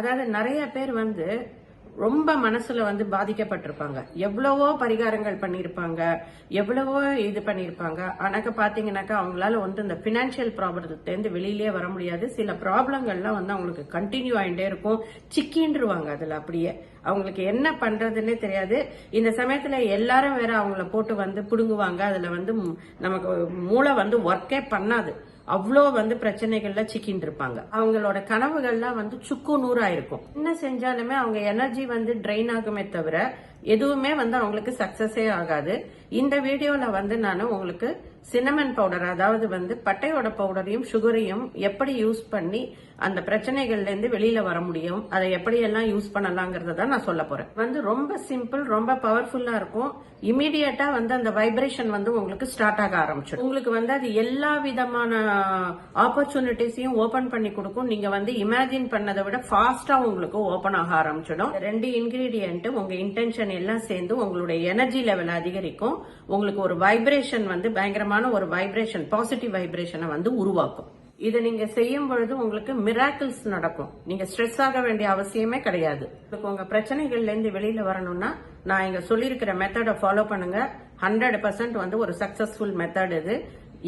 அதாவது நிறைய பேர் வந்து ரொம்ப மனசுல வந்து பாதிக்கப்பட்டிருப்பாங்க. எவ்வளவோ பரிகாரங்கள் பண்ணியிருப்பாங்க எவ்வளவோ இது பண்ணியிருப்பாங்க. ஆனாக்க பாத்தீங்கன்னாக்கா அவங்களால வந்து இந்த பினான்சியல் ப்ராப்ளத்திலேருந்து வெளியிலேயே வர முடியாது. சில ப்ராப்ளங்கள்லாம் வந்து அவங்களுக்கு கண்டினியூ ஆகிட்டே இருக்கும். சிக்கின்றுவாங்க அதுல அப்படியே. அவங்களுக்கு என்ன பண்றதுன்னே தெரியாது. இந்த சமயத்துல எல்லாரும் வேற அவங்கள போட்டு வந்து புடுங்குவாங்க. அதுல வந்து நமக்கு மூளை வந்து ஒர்க்கே பண்ணாது. அவ்வளோ வந்து பிரச்சனைகள்ல சிக்கின்னு இருப்பாங்க அவங்களோட கனவுகள்லாம் வந்து சுக்கு நூறா இருக்கும். என்ன செஞ்சாலுமே அவங்க எனர்ஜி வந்து ட்ரெயின் ஆகுமே தவிர எதுவுமே வந்து அவங்களுக்கு சக்சஸே ஆகாது. இந்த வீடியோல வந்து நான் உங்களுக்கு சின்னமன் பவுடர் அதாவது வந்து பட்டையோட பவுடரையும் சுகரையும் எப்படி யூஸ் பண்ணி அந்த பிரச்சனைகள்ல இருந்து வெளியில வர முடியும் அதை எப்படி எல்லாம் யூஸ் பண்ணலாங்கிறத தான் நான் சொல்ல போறேன். வந்து ரொம்ப சிம்பிள் ரொம்ப பவர்ஃபுல்லா இருக்கும். இமீடியட்டா வந்து அந்த வைப்ரேஷன் வந்து உங்களுக்கு ஸ்டார்ட் ஆக ஆரம்பிச்சிடும். உங்களுக்கு வந்து அது எல்லா விதமான ஆப்பர்ச்சுனிட்டிஸையும் ஓபன் பண்ணி கொடுக்கும். நீங்க வந்து இமேஜின் பண்ணதை விட ஃபாஸ்டா உங்களுக்கு ஓபன் ஆக ஆரம்பிச்சிடும். ரெண்டு இன்கிரீடியன்ட் உங்க இன்டென்ஷன் எல்லாம் சேர்ந்து உங்களுடைய எனர்ஜி லெவல் அதிகரிக்கும். உங்களுக்கு ஒரு வைப்ரேஷன் வந்து பயங்கரமான ஒரு வைப்ரேஷன் பாசிட்டிவ் வைப்ரேஷனை வந்து உருவாக்கும். இதை நீங்க செய்யும் பொழுது உங்களுக்கு மிராக்கிள்ஸ் நடக்கும். நீங்க ஸ்ட்ரெஸ் ஆக வேண்டிய அவசியமே கிடையாது. உங்க பிரச்சனைகள்ல இருந்து வெளியில வரணும்னா நான் இங்க சொல்லியிருக்கிற மெத்தடை ஃபாலோ பண்ணுங்க. ஹண்ட்ரட் பர்சன்ட் வந்து ஒரு சக்சஸ்ஃபுல் மெத்தட் இது.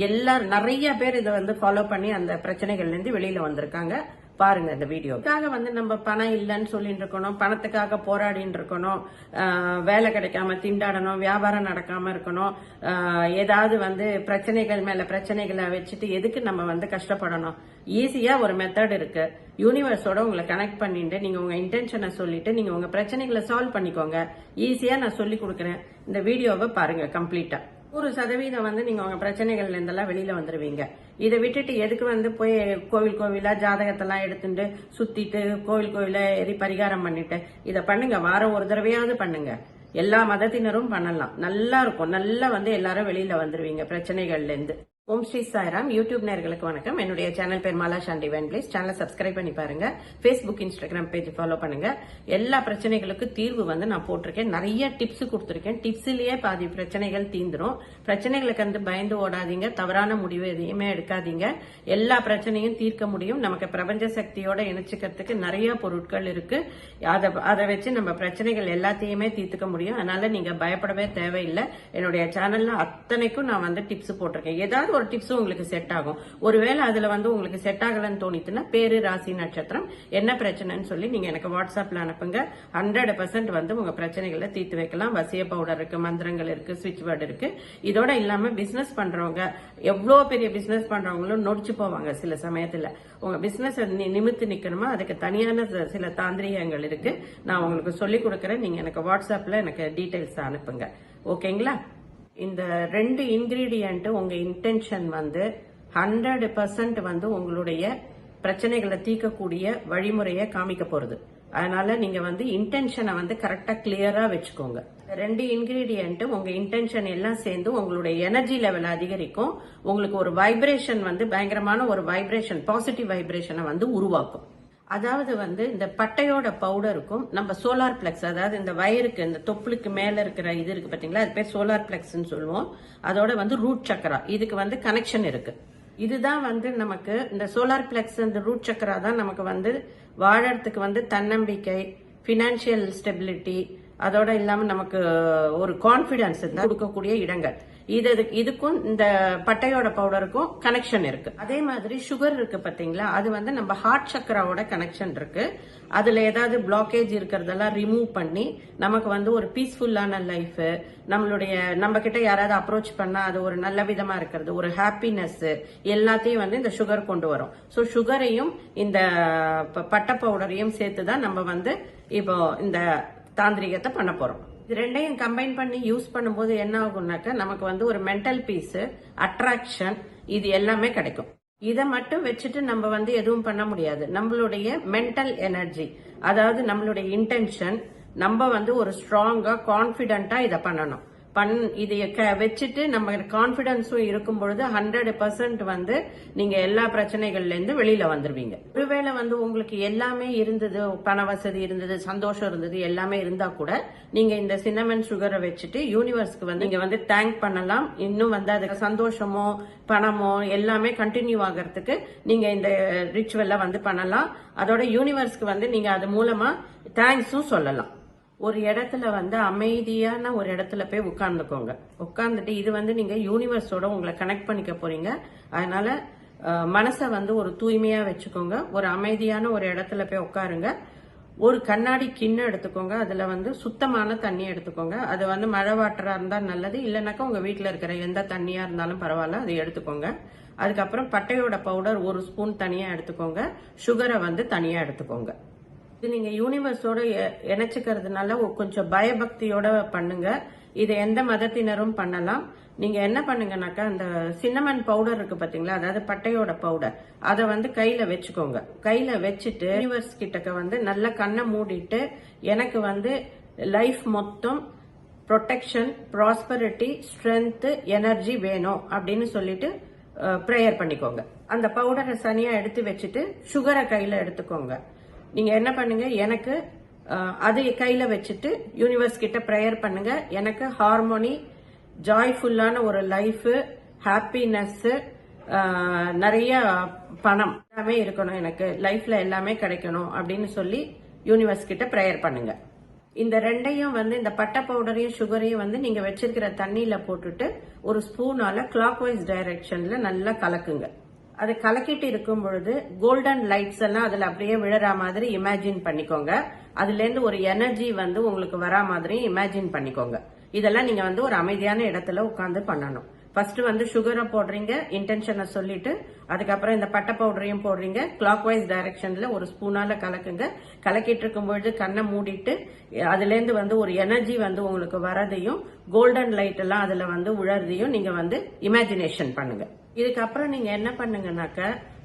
எல்லா நிறைய பேர் இதை வந்து ஃபாலோ பண்ணி அந்த பிரச்சனைகள்ல இருந்து வெளியில வந்திருக்காங்க. பாருங்க இந்த வீடியோ. இதுக்காக வந்து நம்ம பணம் இல்லைன்னு சொல்லிட்டு இருக்கணும். பணத்துக்காக போராடின்னு இருக்கணும். வேலை கிடைக்காம திண்டாடணும் வியாபாரம் நடக்காம இருக்கணும். ஏதாவது வந்து பிரச்சனைகள் மேல பிரச்சனைகளை வச்சுட்டு எதுக்கு நம்ம வந்து கஷ்டப்படணும்? ஈஸியா ஒரு மெத்தட் இருக்கு. யூனிவர்ஸோட உங்களை கனெக்ட் பண்ணிட்டு நீங்க உங்க இன்டென்ஷனை சொல்லிட்டு நீங்க உங்க பிரச்சனைகளை சால்வ் பண்ணிக்கோங்க. ஈஸியா நான் சொல்லி கொடுக்குறேன். இந்த வீடியோவை பாருங்க கம்ப்ளீட்டா ஒரு சதவீதம் வந்து நீங்க உங்க பிரச்சனைகள்ல இருந்தெல்லாம் வெளியில வந்துருவீங்க. இதை விட்டுட்டு எதுக்கு வந்து போய் கோவில் கோவிலா ஜாதகத்தெல்லாம் எடுத்துட்டு சுத்திட்டு கோவில் கோவில எரி பரிகாரம் பண்ணிட்டு? இதை பண்ணுங்க. வாரம் ஒரு தடவையாவது பண்ணுங்க. எல்லா மதத்தினரும் பண்ணலாம். நல்லா இருக்கும். நல்லா வந்து எல்லாரும் வெளியில வந்துருவீங்க பிரச்சனைகள்ல இருந்து. ஓம் ஸ்ரீ சாய்ராம். யூடியூப் நேர்களுக்கு வணக்கம். என்னுடைய சேனல் பேர் மாலா சாண்டி வேன் பிளேஸ் சேனலை சப்ஸ்கிரைப் பண்ணி பாருங்க. ஃபேஸ்புக் இன்ஸ்டாகிராம் பேஜ் ஃபாலோ பண்ணுங்க. எல்லா பிரச்சனைகளுக்கும் தீர்வு வந்து நான் போட்டிருக்கேன். நிறைய டிப்ஸ் கொடுத்துருக்கேன். டிப்ஸ்லயே பாதி பிரச்சனைகள் தீந்துரும். பிரச்சனைகளுக்கு வந்து பயந்து ஓடாதீங்க. தவறான முடிவு எதையுமே எடுக்காதீங்க. எல்லா பிரச்சனையும் தீர்க்க முடியும். நமக்கு பிரபஞ்ச சக்தியோட இணைச்சிக்கிறதுக்கு நிறைய பொருட்கள் இருக்கு. அதை அதை வச்சு நம்ம பிரச்சனைகள் எல்லாத்தையுமே தீர்த்துக்க முடியும். அதனால நீங்க பயப்படவே தேவையில்லை. என்னுடைய சேனல்ல அத்தனைக்கும் நான் வந்து டிப்ஸ் போட்டிருக்கேன். ஏதாவது ஒரு டிப்ஸும் உங்களுக்கு செட் ஆகும். ஒருவேளை அதுல வந்து உங்களுக்கு செட் ஆகலன்னு தோணித்துன்னா பேரு ராசி நட்சத்திரம் என்ன பிரச்சனைன்னு சொல்லி நீங்க எனக்கு வாட்ஸ்அப்ல அனுப்புங்க. ஹண்ட்ரட் பர்சன்ட் வந்து உங்க பிரச்சனைகளை தீர்த்து வைக்கலாம். வசிய பவுடர் இருக்கு மந்திரங்கள் இருக்கு சுவிட்ச் வேர்டு இருக்கு. இதோட இல்லாம பிசினஸ் பண்றவங்க எவ்வளோ பெரிய பிசினஸ் பண்றவங்களும் நொடிச்சு போவாங்க சில சமயத்துல. உங்க பிசினஸ் நிமித்து நிக்கணுமா? அதுக்கு தனியான சில- சில தாந்திரிகங்கள் இருக்கு. நான் உங்களுக்கு சொல்லி கொடுக்கறேன். நீங்க எனக்கு வாட்ஸ்அப்ல எனக்கு டீடைல்ஸ் அனுப்புங்க. ஓகேங்களா இந்த ரெண்டு இன்கிரீடியன்ட் உங்க இன்டென்ஷன் வந்து ஹண்ட்ரட் பர்சன்ட் வந்து உங்களுடைய பிரச்சனைகளை தீர்க்கக்கூடிய வழிமுறையை காமிக்க போறது. அதனால நீங்க வந்து இன்டென்ஷனை வந்து கரெக்டா கிளியரா வச்சுக்கோங்க. ரெண்டு இன்கிரீடியன்ட் உங்க இன்டென்ஷன் எல்லாம் சேர்ந்து உங்களுடைய எனர்ஜி லெவல் அதிகரிக்கும். உங்களுக்கு ஒரு வைப்ரேஷன் வந்து பயங்கரமான ஒரு வைப்ரேஷன் பாசிட்டிவ் வைப்ரேஷனை வந்து உருவாக்கும். அதாவது வந்து இந்த பட்டையோட பவுடருக்கும் நம்ம சோலார் பிளக்ஸ் அதாவது இந்த வயருக்கு இந்த தொப்புளுக்கு மேல இருக்கிற இது இருக்கு பாத்தீங்களா? அது பேர் சோலார் பிளக்ஸ்ன்னு சொல்லுவோம். அதோட வந்து ரூட் சக்கரா இதுக்கு வந்து கனெக்ஷன் இருக்கு. இதுதான் வந்து நமக்கு இந்த சோலார் பிளக்ஸ் இந்த ரூட் சக்கரா தான் நமக்கு வந்து வாழறதுக்கு வந்து தன்னம்பிக்கை பினான்சியல் ஸ்டெபிலிட்டி அதோட இல்லாம நமக்கு ஒரு கான்பிடன்ஸ் கொடுக்கக்கூடிய இடங்கள். இது இதுக்கும் இந்த பட்டையோட பவுடருக்கும் கனெக்ஷன் இருக்கு. அதே மாதிரி சுகர் இருக்கு பாத்தீங்களா? அது வந்து நம்ம ஹார்ட் சக்கராவோட கனெக்ஷன் இருக்கு. அதுல ஏதாவது பிளாக்கேஜ் இருக்கிறதெல்லாம் ரிமூவ் பண்ணி நமக்கு வந்து ஒரு பீஸ்ஃபுல்லான லைஃப் நம்மளுடைய நம்ம கிட்ட யாராவது அப்ரோச் பண்ணா அது ஒரு நல்ல விதமா இருக்கிறது ஒரு ஹாப்பினஸ் எல்லாத்தையும் வந்து இந்த சுகர் கொண்டு வரும். ஸோ சுகரையும் இந்த ப- பட்டை பவுடரையும் சேர்த்து தான் நம்ம வந்து இப்போ இந்த தாந்திரிகத்தை பண்ண போறோம். இது ரெண்டையும் கம்பைன் பண்ணி யூஸ் பண்ணும்போது என்ன ஆகும்னாக்க நமக்கு வந்து ஒரு மென்டல் பீஸ் அட்ராக்ஷன் இது எல்லாமே கிடைக்கும். இதை மட்டும் வச்சுட்டு நம்ம வந்து எதுவும் பண்ண முடியாது. நம்மளுடைய மென்டல் எனர்ஜி அதாவது நம்மளுடைய இன்டென்ஷன் நம்ம வந்து ஒரு ஸ்ட்ராங்கா கான்பிடண்டா இதை பண்ணணும். பண் இது க- வச்சுட்டு நம்ம கான்பிடன்ஸும் இருக்கும் பொழுது ஹண்ட்ரட் பர்சன்ட் வந்து நீங்க எல்லா பிரச்சனைகள்ல இருந்து வெளியில வந்துருவீங்க. ஒருவேளை வந்து உங்களுக்கு எல்லாமே இருந்தது பண வசதி இருந்தது சந்தோஷம் இருந்தது எல்லாமே இருந்தா கூட நீங்க இந்த சின்னமன் சுகரை வச்சுட்டு யூனிவர்ஸ்க்கு வந்து நீங்க வந்து தேங்க் பண்ணலாம். இன்னும் வந்து அதுக்கு சந்தோஷமோ பணமோ எல்லாமே கண்டினியூ ஆகிறதுக்கு நீங்க இந்த ரிச்சுவல்ல வந்து பண்ணலாம். அதோட யூனிவர்ஸ்க்கு வந்து நீங்க அது மூலமா தேங்க்ஸும் சொல்லலாம். ஒரு இடத்துல வந்து அமைதியான ஒரு இடத்துல போய் உட்காந்துக்கோங்க உட்காந்துட்டு இது வந்து நீங்க யூனிவர்ஸோட உங்களை கனெக்ட் பண்ணிக்க போறீங்க. அதனால மனசை வந்து ஒரு தூய்மையா வச்சுக்கோங்க. ஒரு அமைதியான ஒரு இடத்துல போய் உட்காருங்க. ஒரு கண்ணாடி கிண்ணம் எடுத்துக்கோங்க. அதுல வந்து சுத்தமான தண்ணி எடுத்துக்கோங்க. அது வந்து மழை வாட்டரா இருந்தால் நல்லது. இல்லைனாக்கா உங்க வீட்டில் இருக்கிற எந்த தண்ணியா இருந்தாலும் பரவாயில்ல அதை எடுத்துக்கோங்க. அதுக்கப்புறம் பட்டையோட பவுடர் ஒரு ஸ்பூன் தனியா எடுத்துக்கோங்க. சுகரை வந்து தனியா எடுத்துக்கோங்க. இது நீங்க யூனிவர்ஸோட எ- இணைச்சுக்கிறதுனால கொஞ்சம் பயபக்தியோட பண்ணுங்க. இது எந்த மதத்தினரும் பண்ணலாம். நீங்க என்ன பண்ணுங்கனாக்கா அந்த சின்னமன் பவுடர் இருக்கு பாத்தீங்களா? அதாவது பட்டையோட பவுடர் அதை வந்து கையில வச்சுக்கோங்க. கையில வச்சுட்டு யூனிவர்ஸ் கிட்டக்க வந்து நல்ல கண்ணை மூடிட்டு எனக்கு வந்து லைஃப் மொத்தம் ப்ரொடெக்ஷன் ப்ராஸ்பரிட்டி ஸ்ட்ரென்த் எனர்ஜி வேணும் அப்படின்னு சொல்லிட்டு ப்ரேயர் பண்ணிக்கோங்க. அந்த பவுடரை சனியா எடுத்து வச்சுட்டு சுகரை கையில எடுத்துக்கோங்க. நீங்கள் என்ன பண்ணுங்க எனக்கு அது கையில் வச்சுட்டு யூனிவர்ஸ் கிட்ட ப்ரேயர் பண்ணுங்க. எனக்கு ஹார்மோனி ஜாய்ஃபுல்லான ஒரு லைஃபு ஹாப்பினஸ்ஸு நிறைய பணம் எல்லாமே இருக்கணும் எனக்கு. லைஃப்ல எல்லாமே கிடைக்கணும் அப்படின்னு சொல்லி யூனிவர்ஸ் கிட்ட ப்ரேயர் பண்ணுங்க. இந்த ரெண்டையும் வந்து இந்த பட்டை பவுடரையும் சுகரையும் வந்து நீங்க வச்சிருக்கிற தண்ணியில போட்டுட்டு ஒரு ஸ்பூனால கிளாக் வைஸ் டைரக்ஷன்ல நல்லா கலக்குங்க. அது கலக்கிட்டு இருக்கும் பொழுது கோல்டன் லைட்ஸ் எல்லாம் அதுல அப்படியே விழற மாதிரி இமேஜின் பண்ணிக்கோங்க. அதுல இருந்து ஒரு எனர்ஜி வந்து உங்களுக்கு வரா மாதிரி இமேஜின் பண்ணிக்கோங்க. இதெல்லாம் நீங்க வந்து ஒரு அமைதியான இடத்துல உட்காந்து பண்ணணும். ஃபர்ஸ்ட் வந்து சுகரை போடுறீங்க இன்டென்ஷனை சொல்லிட்டு அதுக்கப்புறம் இந்த பட்டை பவுடரையும் போடுறீங்க கிளாக் வைஸ் டைரக்ஷன்ல ஒரு ஸ்பூனால கலக்குங்க. கலக்கிட்டு இருக்கும்பொழுது கண்ணை மூடிட்டு அதுலேருந்து வந்து ஒரு எனர்ஜி வந்து உங்களுக்கு வரதையும் கோல்டன் லைட் எல்லாம் அதுல வந்து உழறதையும் நீங்க வந்து இமேஜினேஷன் பண்ணுங்க. இதுக்கப்புறம் நீங்க என்ன பண்ணுங்கனாக்க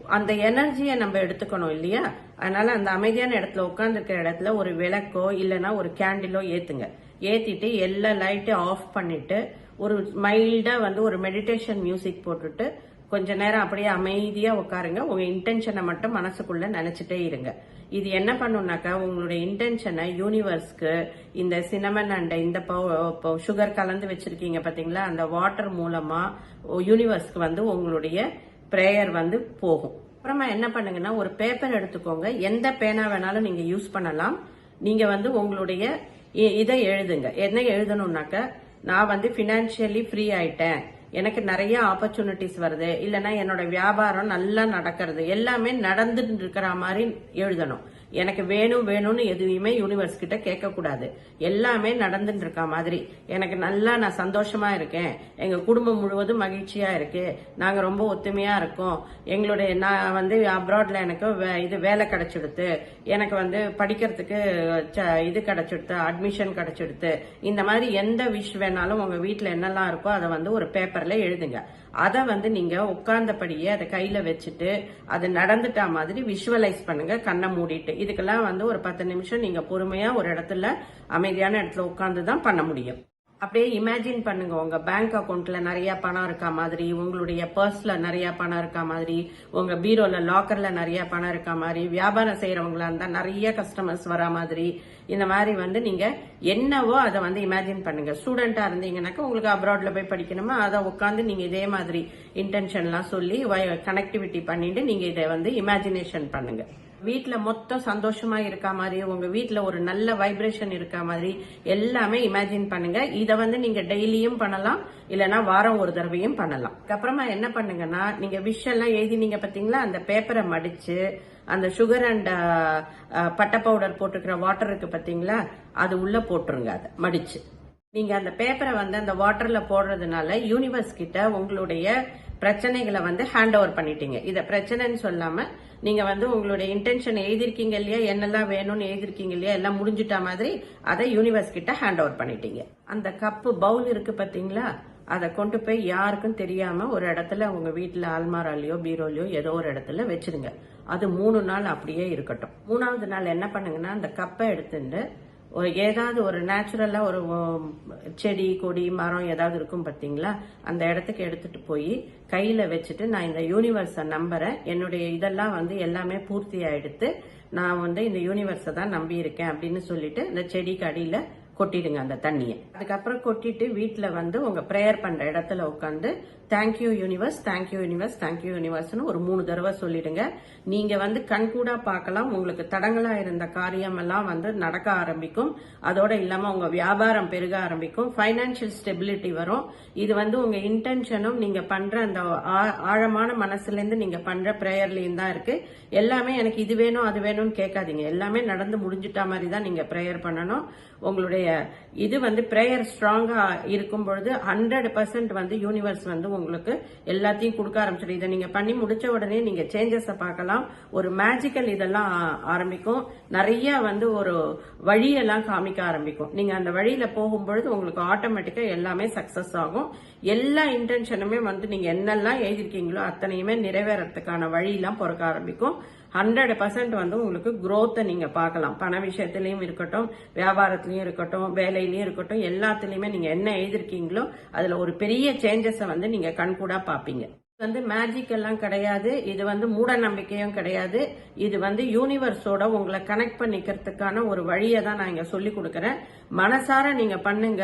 அந்த எனர்ஜியை நம்ம எடுத்துக்கணும் இல்லையா? அதனால அந்த அமைதியான இடத்துல உட்கார்ந்துருக்கிற இடத்துல ஒரு விளக்கோ இல்லைன்னா ஒரு கேண்டிலோ ஏத்துங்க. ஏத்திட்டு எல்லா லைட்டையும் ஆஃப் பண்ணிட்டு ஒரு மைல்டா வந்து ஒரு மெடிடேஷன் மியூசிக் போட்டுட்டு கொஞ்ச நேரம் அப்படியே அமைதியா உட்காருங்க. உங்க இன்டென்ஷனை மட்டும் மனசுக்குள்ள நினைச்சிட்டே இருங்க. இது என்ன பண்ணுனாக்கா உங்களுடைய இன்டென்ஷனை யூனிவர்ஸ்க்கு இந்த சினமன் அண்ட் இந்த சுகர் கலந்து வச்சிருக்கீங்க பாத்தீங்களா? அந்த வாட்டர் மூலமா யூனிவர்ஸ்க்கு வந்து உங்களுடைய பிரேயர் வந்து போகும். அப்புறமா என்ன பண்ணுங்கன்னா ஒரு பேப்பர் எடுத்துக்கோங்க. எந்த பேனா வேணாலும் நீங்க யூஸ் பண்ணலாம். நீங்க வந்து உங்களுடைய இ- இதை எழுதுங்க. என்ன எழுதணும்னாக்க நான் வந்து பினான்சியலி ஃப்ரீ ஆயிட்டேன். எனக்கு நிறைய ஆப்பர்ச்சுனிட்டிஸ் வருது. இல்லைன்னா என்னோட வியாபாரம் நல்லா நடக்கிறது. எல்லாமே நடந்துட்டு இருக்கிற மாதிரி எழுதணும். எனக்கு வேணும் வேணும்னு எதுவுமே யூனிவர்ஸ் கிட்ட கேட்க கூடாது எல்லாமே நடந்துட்டு இருக்க மாதிரி. எனக்கு நல்லா நான் சந்தோஷமா இருக்கேன். எங்க குடும்பம் முழுவதும் மகிழ்ச்சியா இருக்கு. நாங்க ரொம்ப ஒத்துமையா இருக்கோம். எங்களுடைய நான் வந்து அப்ராட்ல எனக்கு வே- இது வேலை கிடைச்சிடுத்து. எனக்கு வந்து படிக்கிறதுக்கு ச- இது கிடைச்சிடுத்து அட்மிஷன் கிடைச்சிடுத்து. இந்த மாதிரி எந்த விஷ் வேணாலும் உங்க வீட்டுல என்னெல்லாம் இருக்கோ அதை வந்து ஒரு பேப்பர்ல எழுதுங்க. அதை வந்து நீங்க உட்கார்ந்தபடியே அதை கையில வச்சுட்டு அது நடந்துட்டா மாதிரி விஷுவலைஸ் பண்ணுங்க கண்ணை மூடிட்டு. இதுக்கெல்லாம் வந்து ஒரு பத்து நிமிஷம் நீங்க பொறுமையா ஒரு இடத்துல அமைதியான இடத்துல உட்கார்ந்து தான் பண்ண முடியும். அப்படியே இமேஜின் பண்ணுங்க. உங்க பேங்க் அக்கௌண்ட்ல நிறைய பணம் இருக்கா மாதிரி உங்களுடைய பர்ஸ்ல நிறைய பணம் இருக்கா மாதிரி உங்க பீரோல லாக்கர்ல நிறைய பணம் இருக்கா மாதிரி வியாபாரம் செய்யறவங்களா இருந்தா நிறைய கஸ்டமர்ஸ் வரா மாதிரி இந்த மாதிரி வந்து நீங்க என்னவோ அதை வந்து இமேஜின் பண்ணுங்க. ஸ்டூடெண்டா இருந்தீங்கன்னாக்கா உங்களுக்கு அப்ராட்ல போய் படிக்கணுமா? அதை உட்காந்து நீங்க இதே மாதிரி இன்டென்ஷன்லாம் சொல்லி கனெக்டிவிட்டி பண்ணிட்டு நீங்க இதை வந்து இமேஜினேஷன் பண்ணுங்க. வீட்டில் மொத்தம் சந்தோஷமா இருக்கா மாதிரி உங்க வீட்டில் ஒரு நல்ல வைப்ரேஷன் இருக்கா மாதிரி எல்லாமே இமேஜின் பண்ணுங்க. இதை வந்து நீங்க டெய்லியும் பண்ணலாம் இல்லனா வாரம் ஒரு தடவையும் பண்ணலாம். அதுக்கப்புறமா என்ன பண்ணுங்கன்னா நீங்க விஷ் எல்லாம் எழுதினீங்க பாத்தீங்களா? அந்த பேப்பரை மடிச்சு அந்த சுகர் அண்ட் பட்டை பவுடர் போட்டுக்கிற வாட்டர் இருக்கு பாத்தீங்களா? அது உள்ள போட்டுருங்க அதை மடிச்சு. நீங்க அந்த பேப்பரை வந்து அந்த வாட்டர்ல போடுறதுனால யூனிவர்ஸ் கிட்ட உங்களுடைய பிரச்சனைகளை வந்து ஹேண்ட் ஓவர் பண்ணிட்டீங்க. இத பிரச்சனைன்னு சொல்லாம நீங்க வந்து உங்களுடைய இன்டென்ஷன் எழுதிருக்கீங்க இல்லையா? என்னெல்லாம் வேணும்னு எழுதியிருக்கீங்க இல்லையா? எல்லாம் முடிஞ்சிட்ட மாதிரி அதை யூனிவர்ஸ் கிட்ட ஹேண்ட் ஓவர் பண்ணிட்டீங்க. அந்த கப்பு பவுல் இருக்கு பாத்தீங்களா அதை கொண்டு போய் யாருக்கும் தெரியாம ஒரு இடத்துல உங்க வீட்டுல ஆல்மாராலையோ பீரோலையோ ஏதோ ஒரு இடத்துல வச்சிருங்க. அது மூணு நாள் அப்படியே இருக்கட்டும். மூணாவது நாள் என்ன பண்ணுங்கன்னா அந்த கப்பை எடுத்துட்டு ஒரு ஏதாவது ஒரு நேச்சுரலா ஒரு செடி கொடி மரம் ஏதாவது இருக்கும் பார்த்தீங்களா? அந்த இடத்துக்கு எடுத்துட்டு போய் கையில வச்சுட்டு நான் இந்த யூனிவர்ஸை நம்புறேன். என்னுடைய இதெல்லாம் வந்து எல்லாமே பூர்த்தி ஆயிடுத்து நான் வந்து இந்த யூனிவர்ஸை தான் நம்பி இருக்கேன் அப்படின்னு சொல்லிட்டு இந்த செடிக்கு அடியில கொட்டிடுங்க அந்த தண்ணியை. அதுக்கப்புறம் கொட்டிட்டு வீட்டில் வந்து உங்க ப்ரேயர் பண்ற இடத்துல உட்காந்து thank you universe thank you universe thank you யூனிவர்ஸ்னு ஒரு மூணு தடவை சொல்லிடுங்க. நீங்க வந்து கண்கூடா பார்க்கலாம். உங்களுக்கு தடங்களா இருந்த காரியம் எல்லாம் வந்து நடக்க ஆரம்பிக்கும். அதோட இல்லாம உங்க வியாபாரம் பெருக ஆரம்பிக்கும். ஃபைனான்சியல் ஸ்டெபிலிட்டி வரும். இது வந்து உங்க இன்டென்ஷனும் நீங்க பண்ற அந்த ஆ- ஆழமான மனசுல இருந்து நீங்க பண்ற ப்ரேயர்லயும் தான் இருக்கு. எல்லாமே எனக்கு இது வேணும் அது வேணும்னு கேட்காதீங்க. எல்லாமே நடந்து முடிஞ்சிட்டா மாதிரி தான் நீங்க ப்ரேயர் பண்ணணும். உங்களுடைய இது வந்து ப்ரேயர் ஸ்ட்ராங்கா இருக்கும் பொழுது ஹண்ட்ரட் பர்சன்ட் வந்து யூனிவர்ஸ் வந்து உங்களுக்கு எல்லாத்தையும் கொடுக்க ஆரம்பிச்சிடும். இதை நீங்க பண்ணி முடிச்ச உடனே நீங்க சேஞ்சஸை பார்க்கலாம். ஒரு மேஜிக்கல் இதெல்லாம் ஆரம்பிக்கும். நிறைய வந்து ஒரு வழியெல்லாம் காமிக்க ஆரம்பிக்கும். நீங்க அந்த வழியில போகும்பொழுது உங்களுக்கு ஆட்டோமேட்டிக்கா எல்லாமே சக்சஸ் ஆகும். எல்லா இன்டென்ஷனுமே வந்து நீங்க என்னெல்லாம் எழுதிருக்கீங்களோ அத்தனையுமே நிறைவேறத்துக்கான வழியெல்லாம் பிறக்க ஆரம்பிக்கும். ஹண்ட்ரட் பர்சன்ட் வந்து உங்களுக்கு குரோத்தை நீங்கள் நீங்க பார்க்கலாம். பண விஷயத்துலையும் இருக்கட்டும் வியாபாரத்துலையும் இருக்கட்டும் வேலையிலையும் இருக்கட்டும் எல்லாத்துலயுமே நீங்க என்ன எழுதிருக்கீங்களோ அதுல ஒரு பெரிய சேஞ்சஸை வந்து நீங்க கண்கூடா பாப்பீங்க இது வந்து மேஜிக் எல்லாம் கிடையாது. இது வந்து மூட நம்பிக்கையும் கிடையாது. இது வந்து யூனிவர்ஸோட உங்களை கனெக்ட் பண்ணிக்கிறதுக்கான ஒரு வழியை தான் நான் இங்க சொல்லி கொடுக்கறேன். மனசார நீங்க பண்ணுங்க.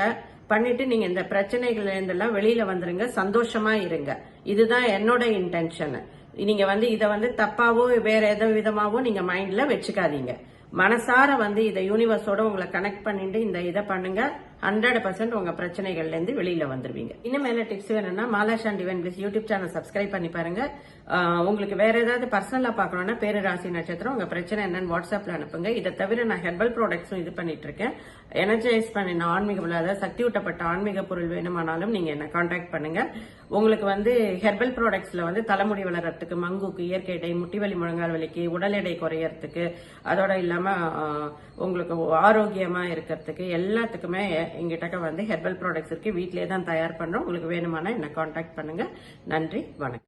பண்ணிட்டு நீங்க இந்த பிரச்சனைகள்ல இருந்தெல்லாம் வெளியில வந்துருங்க. சந்தோஷமா இருங்க. இதுதான் என்னோட இன்டென்ஷன் நீங்க வந்து இதை வந்து தப்பாவோ வேற எதோ விதமாவோ நீங்க மைண்ட்ல வச்சுக்காதீங்க. மனசார வந்து இதை யூனிவர்ஸோட உங்களை கனெக்ட் பண்ணிட்டு இந்த இதை பண்ணுங்க. ஹண்ட்ரட் பர்சன்ட் உங்க பிரச்சனைகள்ல இருந்து வெளியில வந்துருவீங்க. இன்னும் மேல டிப்ஸ் வேணும்னா Malashan divine place YouTube channel subscribe பண்ணி பாருங்க. உங்களுக்கு வேற ஏதாவது பர்சனலா பாக்கணும்னா பேரு ராசி நட்சத்திரம் உங்க பிரச்சனை என்னன்னு வாட்ஸ்அப்ல அனுப்புங்க. இதை தவிர நான் ஹெர்பல் ப்ராடக்ட்ஸும் இது பண்ணிட்டு இருக்கேன். எனர்ஜைஸ் பண்ணின ஆன்மீக பொருள், சக்தி ஊட்டப்பட்ட ஆன்மீக பொருள் வேணுமானாலும் நீங்க என்ன காண்டாக்ட் பண்ணுங்க. உங்களுக்கு வந்து ஹெர்பல் ப்ராடக்ட்ஸ்ல வந்து தலைமுடி வளர்றதுக்கு மங்குக்கு இயற்கை எடை முட்டி வலி முழங்கால் வலிக்கு உடல் எடை குறையறதுக்கு அதோட இல்லாம உங்களுக்கு ஆரோக்கியமா இருக்கிறதுக்கு எல்லாத்துக்குமே எங்கிட்ட வந்து ஹெர்பல் ப்ராடக்ட்ஸ் இருக்கு. வீட்லயே தான் தயார் பண்ணுறோம் உங்களுக்கு வேணுமானா என்ன காண்டாக்ட் பண்ணுங்க. நன்றி வணக்கம்.